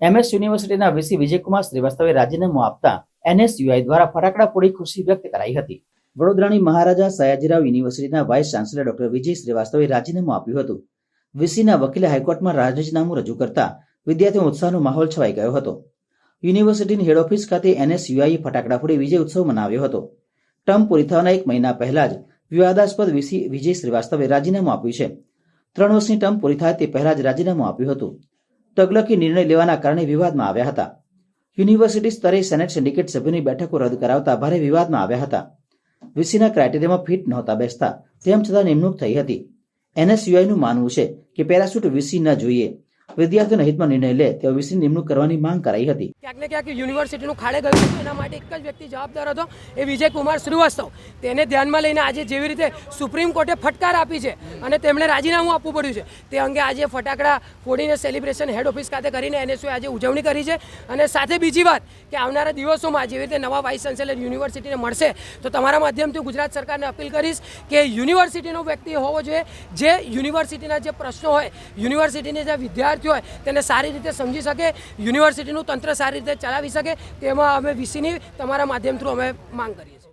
MS યુનિવર્સિટીના VC Vijaykumar શ્રીવાસ્તવે રાજીનામું આપતા એનએસયુઆઈ દ્વારા ફટાકડા ફોડી ખુશી વ્યક્ત કરાઈ હતી. વડોદરાની મહારાજા સયાજીરાવ યુનિવર્સિટીના વાઇસ ચાન્સેલર ડોક્ટર વિજય શ્રીવાસ્તવે રાજીનામું આપ્યું હતું. વીસીના વકીલે હાઈકોર્ટમાં રાજીનામું રજૂ કરતા વિદ્યાર્થીઓ ઉત્સાહનો માહોલ છવાઈ ગયો હતો. યુનિવર્સિટીની હેડ ઓફિસ ખાતે એનએસયુઆઈએ ફટાકડા ફોડી વિજય ઉત્સવ મનાવ્યો હતો. ટર્મ પૂરી થવાના એક મહિના પહેલા જ વિવાદાસ્પદ વિસી વિજય શ્રીવાસ્તવે રાજીનામું આપ્યું છે. ત્રણ વર્ષની ટર્મ પૂરી થાય તે પહેલા જ રાજીનામું આપ્યું હતું. તગલકી નિર્ણય લેવાના કારણે વિવાદમાં આવ્યા હતા. યુનિવર્સિટી સ્તરે સેનેટ સિન્ડિકેટ સભ્યોની બેઠકો રદ કરાવતા ભારે વિવાદમાં આવ્યા હતા. વીસીના ક્રાઇટેરિયામાં ફિટ નહોતા બેસતા, તેમ છતાં નિમણૂક થઈ હતી. એનએસયુઆઈનું માનવું છે કે પેરાશૂટ વીસી ન જોઈએ. વિદ્યાર્થીઓના હિતમાં નિર્ણય લે તેઓ વિશે નિમણૂક કરવાની માંગ કરાઈ હતી. ક્યાંક ને ક્યાંક યુનિવર્સિટીનું ખાડે ગયું એના માટે એક જ વ્યક્તિ જવાબદાર હતો, એ વિજય કુમાર શ્રીવાસ્તવ. તેને ધ્યાનમાં લઈને આજે જેવી રીતે સુપ્રીમ કોર્ટે ફટકાર આપી છે અને તેમણે રાજીનામું આપવું પડ્યું છે, તે અંગે આજે ફટાકડા ફોડીને સેલિબ્રેશન હેડ ઓફિસ ખાતે કરીને એનએસયુએ આજે ઉજવણી કરી છે. અને સાથે બીજી વાત કે આવનારા દિવસોમાં જેવી રીતે નવા વાઇસ ચાન્સેલર યુનિવર્સિટીને મળશે, તો તમારા માધ્યમથી ગુજરાત સરકારને અપીલ કરીશ કે યુનિવર્સિટીનો વ્યક્તિ હોવો જોઈએ. જે યુનિવર્સિટીના જે પ્રશ્નો હોય, યુનિવર્સિટીના જે વિદ્યાર્થીઓ હોય તેને સારી રીતે સમજી શકે, યુનિવર્સિટીનું તંત્ર સારી રીતે ચલાવી શકે, તેમાં અમે વીસીની તમારા માધ્યમ થ્રુ અમે માંગ કરીએ છીએ.